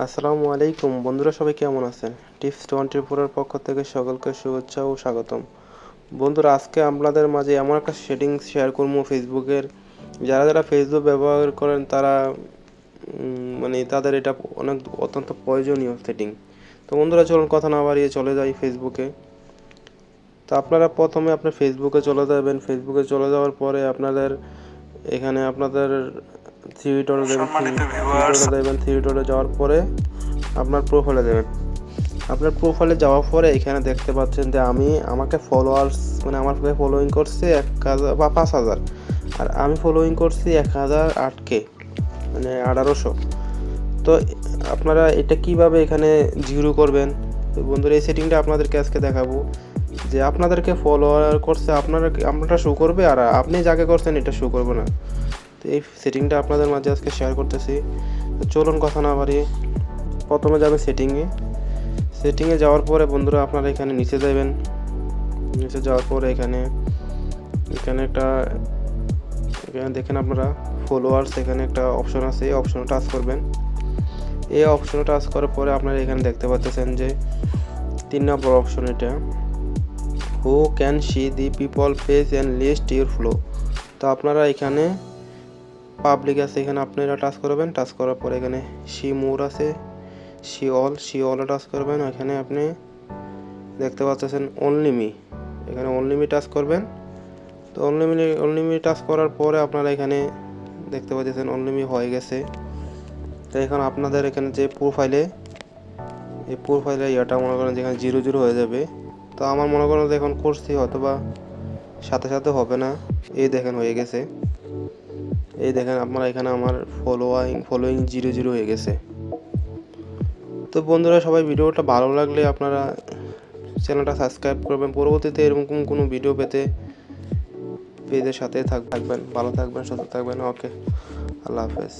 আসসালামু আলাইকুম। বন্ধুরা, সবাই কেমন আছেন? টিপস টোয়েন্টি ফোরের পক্ষ থেকে সকলকে শুভেচ্ছা ও স্বাগতম। বন্ধুরা, আজকে আপনাদের মাঝে এমন একটা সেটিংস শেয়ার করব ফেসবুকের। যারা যারা ফেসবুক ব্যবহার করেন, তারা মানে তাদের এটা অনেক অত্যন্ত প্রয়োজনীয় সেটিং। তো বন্ধুরা, চলুন কথা না বাড়িয়ে চলে যাই ফেসবুকে। তো আপনারা প্রথমে আপনার ফেসবুকে চলে যাবেন। ফেসবুকে চলে যাওয়ার পরে আপনাদের, এখানে আপনাদের থ্রি ডটে দেবেন ডটে দেবেন থ্রি ডটে যাওয়ার পরে আপনার প্রোফাইলে দেবেন। আপনার প্রোফাইলে যাওয়ার পরে এখানে দেখতে পাচ্ছেন যে আমি আমাকে ফলোয়ার্স মানে আমার ফলোয়িং করছে এক হাজার বা পাঁচ হাজার। আর আমি ফলোয়িং করছি এক হাজার আটকে মানে আঠারোশো। তো আপনারা এটা কীভাবে এখানে জিরো করবেন? তো বন্ধুরা এই সেটিংটা আপনাদেরকে আজকে দেখাবো। যে আপনাদেরকে ফলোয়ার করছে আপনারা আপনারা শো করবে? আর আপনি যাকে করছেন এটা শো করবে না। তো এই সেটিংটা আপনাদের মাঝে আজকে শেয়ার করতেছি। তো চলুন কথা না বাড়িয়ে, প্রথমে যাবে সেটিংয়ে সেটিংয়ে যাওয়ার পরে বন্ধুরা আপনারা এখানে নিচে যাবেন। নিচে যাওয়ার পরে এখানে এখানে একটা, এখানে দেখেন আপনারা ফলোয়ার্স এখানে একটা অপশন আছে, এই অপশনে টাচ করবেন। এই অপশনে টাচ করার পরে আপনারা এখানে দেখতে পাচ্ছেন যে, তিন নম্বর অপশন এটা। Who can see the people page and list your follow তো আপনারা এখানে পাবলিক আছে, এখানে আপনারা টাচ করবেন টাচ করার পরে এখানে সি মোর আছে, সি অল, সি অলে টাচ করবেন এখানে আপনি দেখতে পাচ্ছেন অনলি মি এখানে অনলি মি টাচ করবেন। তো only me only me touch করার পরে আপনারা এখানে দেখতে পাচ্ছেন অনলি মি হয়ে গেছে। তো এখন আপনাদের এখানে যে প্রোফাইলে এই প্রোফাইলে ইয়েটা মনে করেন যেখানে জিরো জিরো হয়ে যাবে। তো আমার মনে করেন এখন করছি হয়তো বা সাথে সাথে হবে না। এই দেখেন হয়ে গেছে। এই দেখেন আপনারা এখানে আমার ফলোয়িং ফলোয়িং জিরো জিরো হয়ে গেছে। তো বন্ধুরা, সবাই ভিডিওটা ভালো লাগলে আপনারা চ্যানেলটা সাবস্ক্রাইব করবেন। পরবর্তীতে এরকম কোনো ভিডিও পেতে পেজের সাথে থাকবেন, ভালো থাকবেন, সুস্থ থাকবেন। ওকে আল্লাহ হাফেজ।